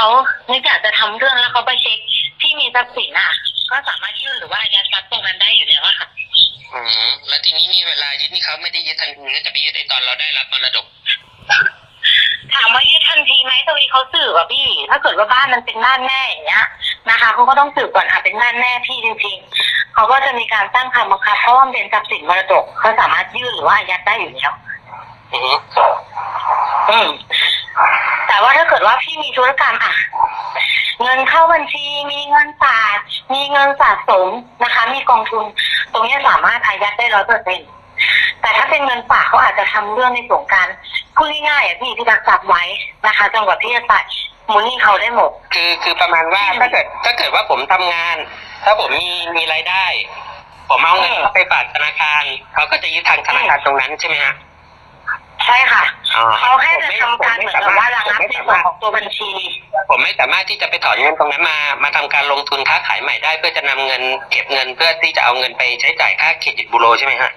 เขานึกอยากจะทำเรื่องแล้วเขาไปเช็คที่มีทรัพย์สินอะ ก็สามารถยื่นหรือว่าอายัดทรัพย์ตรงนั้นได้อยู่แล้วอะค่ะ อืมแล้วทีนี้นี่เวลายึดนี่เขาไม่ได้ยึดทันทีก็จะไปยึดไอ้ตอนเราได้รับมรดก ถามว่ายึดทันทีไหมตรงนี้เขาสืบอะพี่ ถ้าเกิดว่าบ้านมันเป็นบ้านแม่อย่างเงี้ยนะคะเขาก็ต้องสืบก่อนอะเป็นบ้านแม่พี่จริงๆเขาก็จะมีการตั้งคำบังคับเพราะว่ามันเป็นทรัพย์สินมรดกเขาสามารถยื่นหรือว่าอายัดได้อยู่แล้ว อือฮึอืมแต่ ว่าถ้าเกิดว่าพี่มีธุรกรรมอะ เงินเข้าบัญชีมีเงินฝากมีเงินสะสมนะคะ มีกองทุน ตรงเนี้ยสามารถอายัดได้ร้อยเปอร์เซ็นแต่ถ้าเป็นเงินฝากเขาอาจจะทำเรื่องในส่วนการพูดง่ายๆอะพี่ที่รักษาไว้นะคะจนกว่าที่จะตัดมูลหนี้เขาได้หมด คือคือประมาณว่าถ้าเกิดถ้าเกิดว่าผมทำงาน ถ้าผมมีมีรายได้ ผมเอาเงินอืมเข้าไปฝากธนาคารเขาก็จะยึดทางธนาคารตรงนั้นใช่ไหมฮะ ใช่ค่ะอ๋อเขาแค่จะทำการเหมือนกับว่าระงับในส่วนของตัวบัญชี ผมไม่สามารถที่จะไปถอนเงินตรงนั้นมา มาทำการลงทุนค้าขายใหม่ได้ เพื่อจะนำเงินเก็บเงินเพื่อที่จะเอาเงินไปใช้จ่ายค่าเครดิตบูโรใช่ไหมฮะ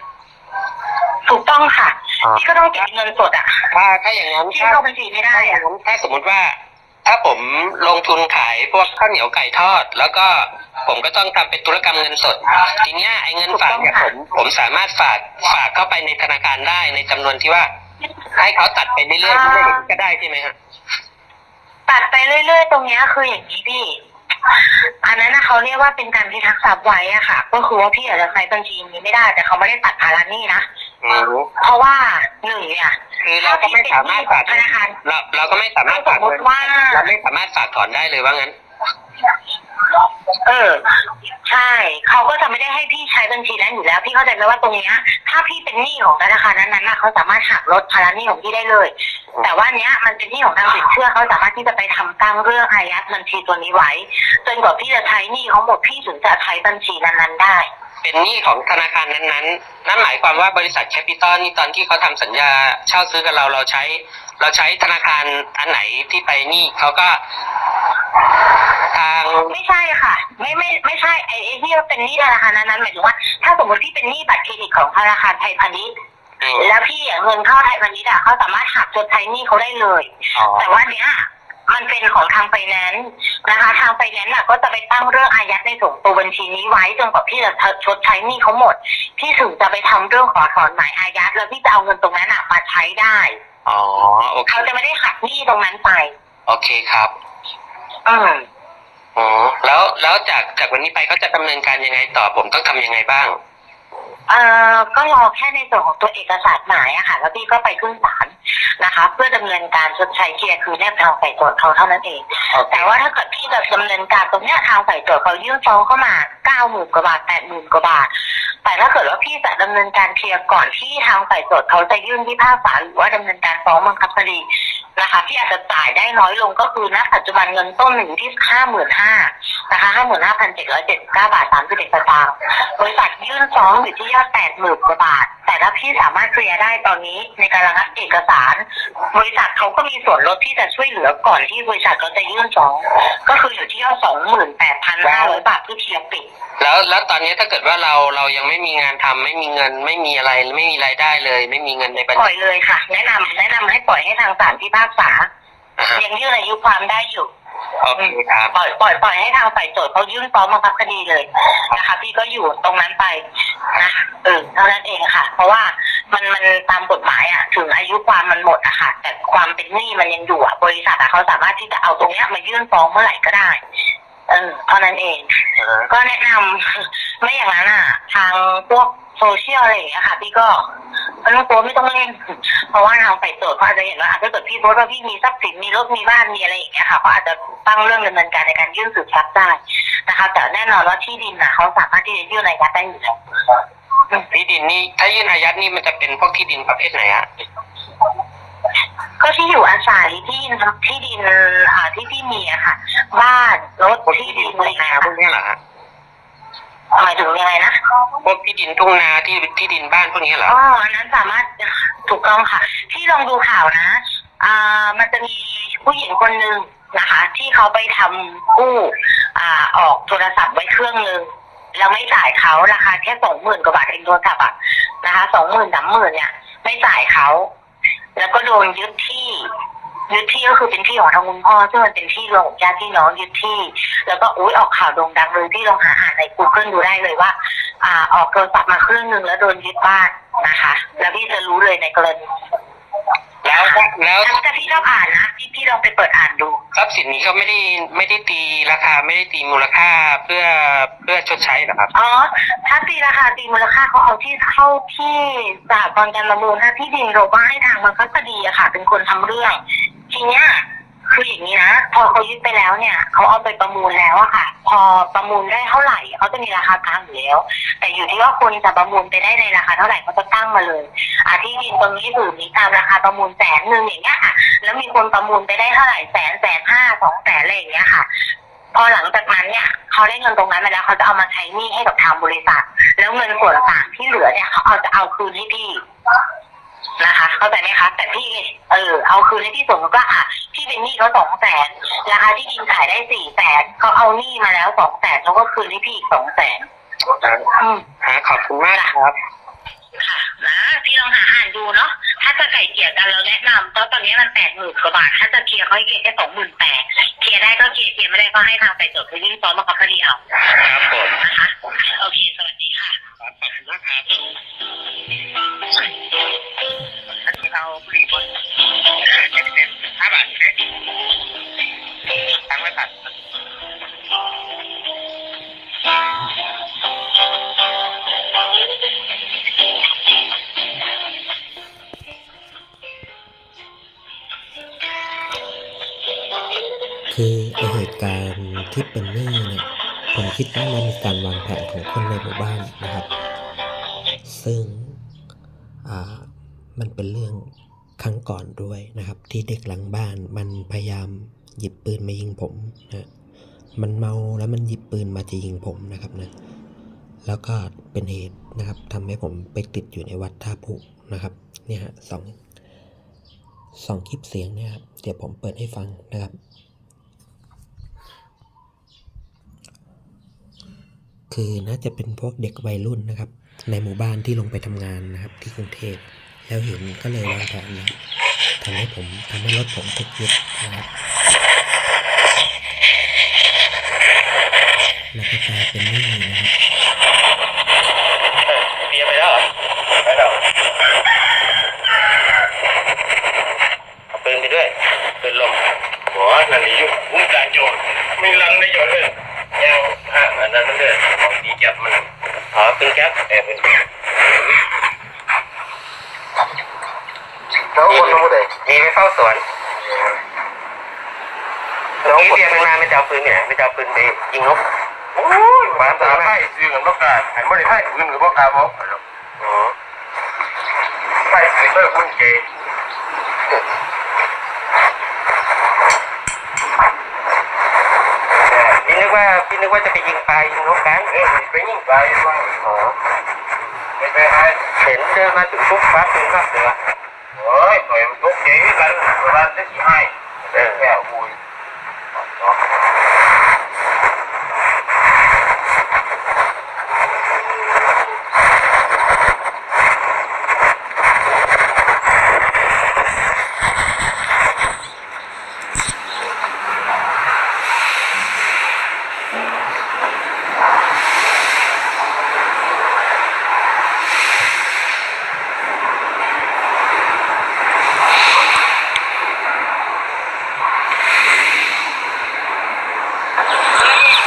ถูกต้องค่ะอ๋อพี่ก็ต้องเก็บเงินสดอะถ้าถ้าอย่างนั้นที่ถ้า เข้าบัญชีไม่ได้ถ้าอย่าอะงนั้นถ้าสมมติว่า ถ้าผมลงทุนขายพวกข้าวเหนียวไก่ทอด แล้วก็ผมก็ต้องทำเป็นธุรกรรมเงินสด ทีเนี้ยไอ้เงินฝากเนี่ยผมผมสามารถฝากฝากเข้าไปในธนาคารได้ในจำนวนที่ว่า ให้เขาตัดไปเรื่อยๆเรื่อยๆก็ได้ใช่ไหมฮะตัดไปเรื่อยๆ ตรงเนี้ยคืออย่างนี้พี่ อันนั้นนะเขาเรียกว่าเป็นการพิทักษ์ทรัพย์ไว้อะค่ะ ก็คือว่าพี่อาจจะใช้บัญชีนี้ไม่ได้ แต่เขาไม่ได้ตัดภาระหนี้นะอืมเพราะว่าหนึ่งเนี่ยคือเราก็ไม่สามารถฝากธนาคารเราเราก็ไม่สามารถฝากสมมติว่าเราไม่สามารถฝากถอนได้เลยว่างั้น เออ ใช่เขาก็จะไม่ได้ให้พี่ใช้บัญชีนั้นอยู่แล้ว พี่เข้าใจไหมว่าตรงเนี้ยถ้าพี่เป็นหนี้ของธนาคารนั้นๆน่ะเขาสามารถหักลดภาระหนี้ของพี่ได้เลย แต่ว่าเนี้ยมันเป็นหนี้ของทางสินเชื่อเขาสามารถที่จะไปทำตั้งเรื่องอายัดบัญชีตัวนี้ไว้จนกว่าพี่จะใช้หนี้เขาหมดพี่ถึงจะใช้บัญชีนั้นๆได้ เป็นหนี้ของธนาคารนั้นๆ นั่นหมายความว่าบริษัทแคปิตอลนี่ตอนที่เขาทำสัญญาเช่าซื้อกับเราเราใช้ เราใช้ธนาคารอันไหนที่ไปหนี้เขาก็ ทางไม่ใช่ค่ะ ไม่ไม่ไม่ใช่ไอ้ไอ้ที่ว่าเป็นหนี้ธนาคารนั้นๆหมายถึงว่าถ้าสมมติพี่เป็นหนี้บัตรเครดิตของธนาคารไทยพาณิชย์อืมแล้วพี่เอาเงินเข้าไทยพาณิชย์อะเขาสามารถหักชดใช้หนี้เขาได้เลย อ๋อแต่ว่าเนี้ยมันเป็นของทางไฟแนนซ์นะคะ ทางไฟแนนซ์น่ะก็จะไปตั้งเรื่องอายัดในส่วนตัวบัญชีนี้ไว้จนกว่าพี่จะชดใช้หนี้เขาหมด พี่ถึงจะไปทำเรื่องขอถอนหมายอายัดแล้วพี่จะเอาเงินตรงนั้นอะมาใช้ได้ อ๋อโอเคเขาจะไม่ได้หักหนี้ตรงนั้นไป โอเคครับ อืม อ๋อแล้วแล้วจากจากวันนี้ไปเขาจะดำเนินการยังไงต่อผมต้องทำยังไงบ้าง เอ่อก็รอแค่ในส่วนของตัวเอกสารหมายอะค่ะ แล้วพี่ก็ไปขึ้นศาลนะคะ เพื่อดำเนินการชดใช้เคลียร์คือแนบทางฝ่ายโจทย์เขาเท่านั้นเองโอเคแต่ว่าถ้าเกิดพี่จะดำเนินการตรงเนี้ยทางฝ่ายโจทย์เขายื่นฟ้องเข้ามาเก้าหมื่นกว่าบาทแปดหมื่นกว่าบาท แต่ถ้าเกิดว่าพี่จะดำเนินการเคลียร์ก่อนที่ทางฝ่ายโจทย์เขาจะยื่นพิพากษาหรือว่าดำเนินการฟ้องบังคับคดีนะคะพี่อาจจะจ่ายได้น้อยลงก็คือณปัจจุบันเงินต้นอยู่งที่ห้าหมื่นห้านะคะห้าหมื่นห้าพันเจ็ดร้อยเจ็ดสิบเก้าบาทสามสิบเอ็ดสตางค์บริษัทยื่นฟ้องอยู่ที่ยอดแปดหมื่นกว่าบาท แต่ถ้าพี่สามารถเคลียร์ได้ตอนนี้ในการระงับเอกสาร บริษัทเขาก็มีส่วนลดที่จะช่วยเหลือก่อนที่บริษัทเขาจะยื่นฟ้อง ก็คืออยู่ที่ยอดสองหมื่นแปด พันห้าร้อยบาทเพื่อเคลียร์ปิดแล้วแล้วตอนนี้ถ้าเกิดว่าเราเรายังไม่มีงานทำไม่มีเงิน ไม่มีอะไรไม่มีรายได้เลย ไม่มีเงินในบัญปล่ชีอยเลยค่ะ แนะนำแนะนำให้ปล่อยให้ทางศาลพิพากษาอ่าฮะยังยื่นอายุความได้อยู่โอเคครับปล่อยปล่อยปล่อยให้ทางฝ่ายโจทย์เขายื่นฟ้องบังคับคดีเลยนะคะ พี่ก็อยู่ตรงนั้นไปนะเออเท่านั้นเองค่ะ เพราะว่ามันมันตามกฎหมายอะ ถึงอายุความมันหมดอะค่ะ แต่ความเป็นหนี้มันยังอยู่อะบริษัทอะเขาสามารถที่จะเอาตรงเนี้ยมายื่นฟ้องเมื่อไหร่ก็ได้ เออเท่านั้นเองอ่าฮะก็แนะนำไม่อย่างนั้นอะ ทางพวกโซเชียลอะไรอย่างเงี้ยค่ะ พี่ก็ไม่ต้องตัวไม่ต้องเล่น เพราะว่าทางฝ่ายโจทย์เขาอาจจะเห็นว่าอะถ้าเกิดพี่โพสต์ว่าพี่มีทรัพย์สินมีรถมีบ้านมีอะไรอย่างเงี้ยค่ะเขาอาจจะตั้งเรื่องดำเนินการในการยื่นสืบทรัพย์ได้นะคะ แต่แน่นอนว่าที่ดินน่ะเขาสามารถที่จะยื่นอายัดได้อยู่แล้วที่ดินนี่ถ้ายื่นอายัดนี่มันจะเป็นพวกที่ดินประเภทไหนฮะ ก็ที่อยู่อาศัยที่ดินที่ดินอ่าที่พี่มีอะค่ะ บ้านรถพวกที่ที่ดิดินนอะไรทุ่งอย่างนาเงี้ยพวกเนี้ยเหรอฮะหมายถึงยังไงนะพวกที่ดินทุ่งนาที่ที่ดินบ้านพวกเนี้ยเหรออ๋ออันนั้นสามารถถูกต้องค่ะ ที่ลองดูข่าวนะอ่ามันจะมีผู้หญิงคนหนึ่งนะคะ ที่เขาไปทำกู้อ่าออกโทรศัพท์ไว้เครื่องหนึ่งแล้วไม่จ่ายเขาราคาแค่สองหมื่นกว่าบาทเองโทรศัพท์อะนะคะสองหมื่นสามหมื่นเนี่ย ไม่จ่ายเขา แล้วก็โดนยึดที่ ยึดที่ก็คือเป็นที่ของทางคุณพ่อซึ่งมันเป็นที่รวมของญาติพี่น้องยึดที่ แล้วก็อุ้ยออกข่าวโด่งดังเลยที่ลองหาอ่านใน Google ดูได้เลยว่า อ่า ออกโทรศัพท์มาเครื่องหนึ่งแล้วโดนยึดบ้านนะคะ แล้วพี่จะรู้เลยในกรณี แล้วถ้าแล้วถ้าถ้าพี่ชอบอ่านนะพี่พี่ลองไปเปิดอ่านดู ทรัพย์สินนี้ก็ไม่ได้ไม่ได้ตีราคาไม่ได้ตีมูลค่าเพื่อเพื่อชดใช้เหรอครับ อ๋อ ถ้าตีราคาตีมูลค่าเขาเอาที่เข้าที่สหกรณ์การประมูลถ้าที่ดินเราว่าให้ทางบังคับคดีอะค่ะ เป็นคนทำเรื่อง ทีเนี้ย คืออย่างนี้นะพอเขายึดไปแล้วเนี่ยเขาเอาไปประมูลแล้วอะค่ะ พอประมูลได้เท่าไหร่เขาจะมีราคากลางอยู่แล้ว แต่อยู่ที่ว่าคนจะประมูลไปได้ในราคาเท่าไหร่เขาจะตั้งมาเลยอะที่ดินตรงนี้ถือมีตามราคาประมูลแสนหนึ่งอย่างเงี้ยค่ะ แล้วมีคนประมูลไปได้เท่าไหร่แสนแสนห้าสองแสนอะไรอย่างเงี้ยค่ะพอหลังจากนั้นเนี่ยเขาได้เงินตรงนั้นมาแล้วเขาจะเอามาใช้หนี้ให้กับทางบริษัท แล้วเงินส่วนต่างที่เหลือเนี่ยเขาเอาจะเอาคืนให้พี่ นะคะ เข้าใจไหมคะ แต่พี่เออเอาคืนให้พี่สมมติว่าอะพี่เป็นหนี้เขาสองแสนราคาที่ดินขายได้สี่แสนเขาเอาหนี้มาแล้วสองแสนเขาก็คืนให้พี่อีกสองแสนอืมฮะขอบคุณมากครับค่ะนะพี่ลองหาอ่านดูเนาะถ้าจะไก่เกลี่ยกันเราแนะนำเพราะตอนนี้มันแปดหมื่นกว่าบาท ถ้าจะเคลียร์เขาให้เคลียร์แค่สองหมื่นแปดเคลียร์ได้ก็เคลียร์เคลียร์ไม่ได้ก็ให้ทางไต่สวนเขายื่นฟ้องมาคับคดีเอาครับผมนะคะโอเคสวัสดีค่ะครับ ขอบคุณมากครับถ้าเราผลิตบนเจ็ดเซ็นห้าบาทใช่ไหมตั้งไว้ตัดคือเหตุการณ์ที่เป็นหนี้เนี่ยผมคิดว่ามันมีการวางแผนของคนในหมู่บ้านนะครับ ซึ่งมันเป็นเรื่องครั้งก่อนด้วยนะครับ ที่เด็กหลังบ้านมันพยายามหยิบปืนมายิงผมนะมันเมาแล้วมันหยิบปืนมาจะยิงผมนะครับนะแล้วก็เป็นเหตุนะครับทำให้ผมไปติดอยู่ในวัดท่าพุนะครับเนี่ยฮะสองสองคลิปเสียงเนี่ยครับเดี๋ยวผมเปิดให้ฟังนะครับ คือน่าจะเป็นพวกเด็กวัยรุ่นนะครับ ในหมู่บ้านที่ลงไปทำงานนะครับ ที่กรุงเทพแล้วเห็นก็เลยวางแผนนะครับทำให้ผมทำให้รถผมถูกยึดนะครับแล้วก็กลายเป็นหนี้นะครับเบียร์ไปแล้วเหรอไปแล้วเอาปืนไปด้วยปืนลมโอ้นั่นนี่ยุ่งอุ้งจ่ายโจรไม่ลังไม่โจรเลยยังฮะอันนั้นมันเลยของดีแก๊ปมัน อ๋อปืนแก๊ปเออปืนแก๊ปแล้วคนรู้เลยมีไปเฝ้าสวนน้องเบียร์มันมาไม่จะเอาปืนเนี่ยไม่จะเอาปืนไปยิงนกโอ้ยมาตาไพ่ซื้อเงินประกาศหันไม่ได้ไพ่ปืนหรือประกาศบอกอ๋อไพ่ไพ่เพื่อคุณเจ พี่นึ กว่าพี่นึกว่าจะไปยิงปลายิงนกกันเอ๊ะไปยิงไปว่าอ๋อไม่ไปให้เห็นเดินมาถึงปุ๊บฟ้าปืนคว้าเสือโอ้ยต่อยมันตกเจ๊กันเวลาจะที่ให้เออแค่อุ้ย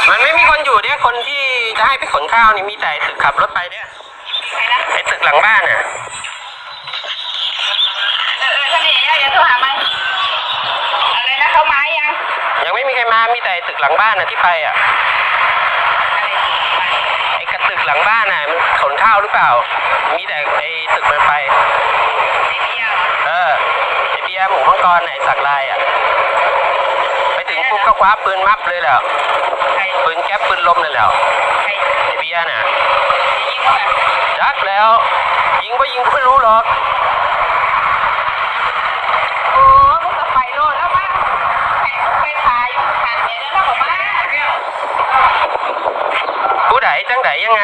มันไม่มีคนอยู่เนี่ยคนที่จะให้ไปขนข้าวนี่มีแต่ตึกขับรถไปเนี่ย ไอ้ตึกหลังบ้านน่ะ เออเออท่านนี่เดี๋ยวโทรหามันอะไรนะเขาไม้ยังยังไม่มีใครมา มีแต่ตึกหลังบ้านน่ะที่ไปอะ อะไรสิไปไอ้กระตึกหลังบ้านน่ะมันขนข้าวหรือเปล่า มีแต่ไอ้ตึกมันไปไอเบียร์เหรอเออไอ้เบียร์หมูมังกรน่ะไอ้สักลายอะ ไปถึงปุ๊บก็คว้าปืนมับเลยแหละใครปืนแก๊ปปืนลมนั่นแหละ ใครไอ้เบียร์น่ะจะยิงเขาแบบยักแล้ว ยิงก็ยิงก็ไม่รู้หรอกโอ้พวกกับไฟโลดแล้วมั้งใครไปพาอยู่ทางเนี่ยแล้วเราบอกว่าเรื่องผู้ใดจังใดยังไง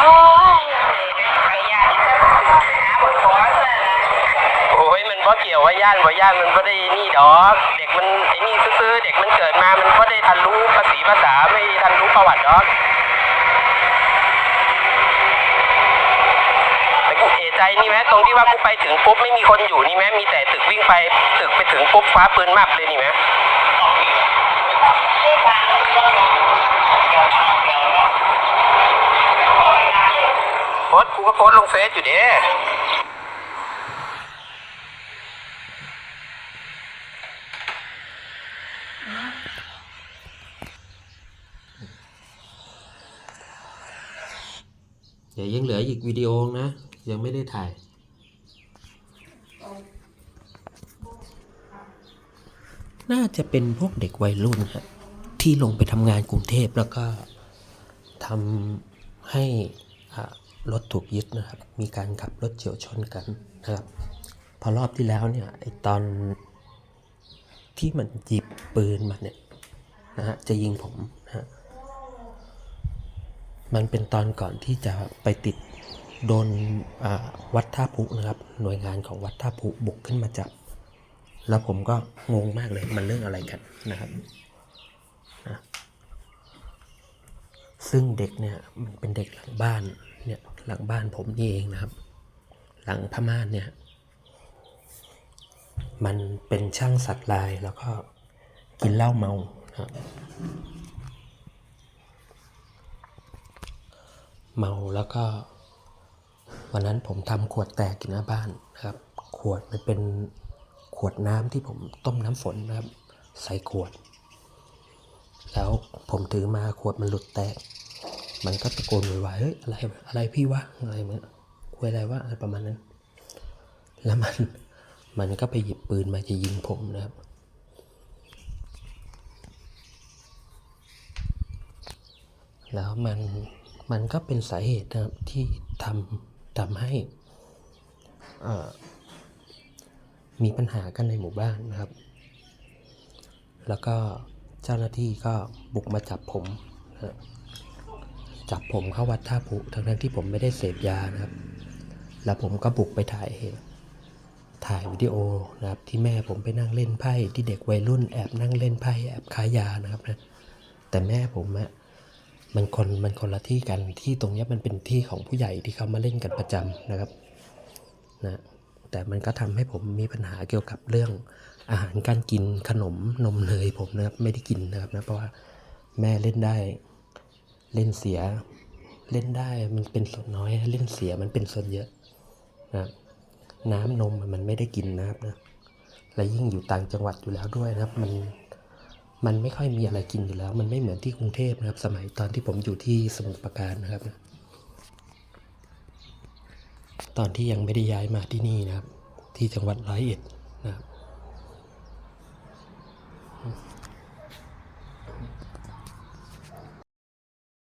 โอ้ยไปยาที่เธอ ย่านบ่ย่านมันก็ได้นี่ดอก เด็กมันไอ้นี่ซื่อเด็กมันเกิดมามันก็ได้ทันรู้ภาษีภาษาไม่ทันรู้ประวัติดอกแต่กูเอะใจนี่แม้ตรงที่ว่ากูไปถึงปุ๊บไม่มีคนอยู่นี่แม้มีแต่ตึกวิ่งไปตึกไปถึงปุ๊บฟ้าปืนมับเลยนี่แม้โพสกูก็โพสลงเฟซอยู่เด้ เดี๋ยวยังเหลื ออีกวิดีโอนะ ยังไม่ได้ถ่ายน่าจะเป็นพวกเด็กวัยรุ่นฮะที่ลงไปทำงานกรุงเทพแล้วก็ทำให้รถถูกยึดนะครับ มีการขับรถเฉียวชนกันนะครับ พอรอบที่แล้วเนี่ยไอตอนที่มันหยิบปืนมาเนี่ยนะฮะจะยิงผม มันเป็นตอนก่อนที่จะไปติดโดนวัดท่าพุนะครับ หน่วยงานของวัดท่าพุบุกขึ้นมาจับ แล้วผมก็งงมากเลยมันเรื่องอะไรกันนะครับนะซึ่งเด็กเนี่ยมันเป็นเด็กหลังบ้านเนี่ยหลังบ้านผมนี่เองนะครับ หลังพม่านเนี่ยมันเป็นช่างสัตว์ลายแล้วก็กินเหล้าเมานะครับ เมาแล้วก็ วันนั้นผมทำขวดแตกอยู่หน้าบ้านนะครับ ขวดมันเป็นขวดน้ำที่ผมต้มน้ำฝนนะครับ ใส่ขวด แล้วผมถือมาขวดมันหลุดแตก มันก็ตะโกนโวยวายเฮ้ยอะไรอะไรพี่วะอะไรเหมือนคุยอะไรวะอะไรประมาณนั้น แล้วมันมันก็ไปหยิบปืนมาจะยิงผมนะครับแล้วมัน มันก็เป็นสาเหตุนะครับที่ทำทำให้มีปัญหากันในหมู่บ้านนะครับ แล้วก็เจ้าหน้าที่ก็บุกมาจับผมนะจับผมเข้าวัดท่าผุทั้งนั้นที่ผมไม่ได้เสพยานะครับ แล้วผมก็บุกไปถ่ายถ่ายวิดีโอนะครับที่แม่ผมไปนั่งเล่นไพ่ที่เด็กวัยรุ่นแอบนั่งเล่นไพ่แอบค้ายานะครับนะแต่แม่ผมอะ มันคนมันคนละที่กันที่ตรงนี้มันเป็นที่ของผู้ใหญ่ที่เขามาเล่นกันประจำนะครับนะแต่มันก็ทำให้ผมมีปัญหาเกี่ยวกับเรื่องอาหารการกินขนมนมเนยผมนะครับไม่ได้กินนะครับนะเพราะว่าแม่เล่นได้เล่นเสียเล่นได้มันเป็นส่วนน้อยเล่นเสียมันเป็นส่วนเยอะนะน้ำนมมันไม่ได้กินนะครับนะและยิ่งอยู่ต่างจังหวัดอยู่แล้วด้วยนะครับมัน มันไม่ค่อยมีอะไรกินอยู่แล้ว มันไม่เหมือนที่กรุงเทพนะครับ สมัยตอนที่ผมอยู่ที่สมุทรปราการนะครับ ตอนที่ยังไม่ได้ย้ายมาที่นี่นะครับ ที่จังหวัดร้อยเอ็ด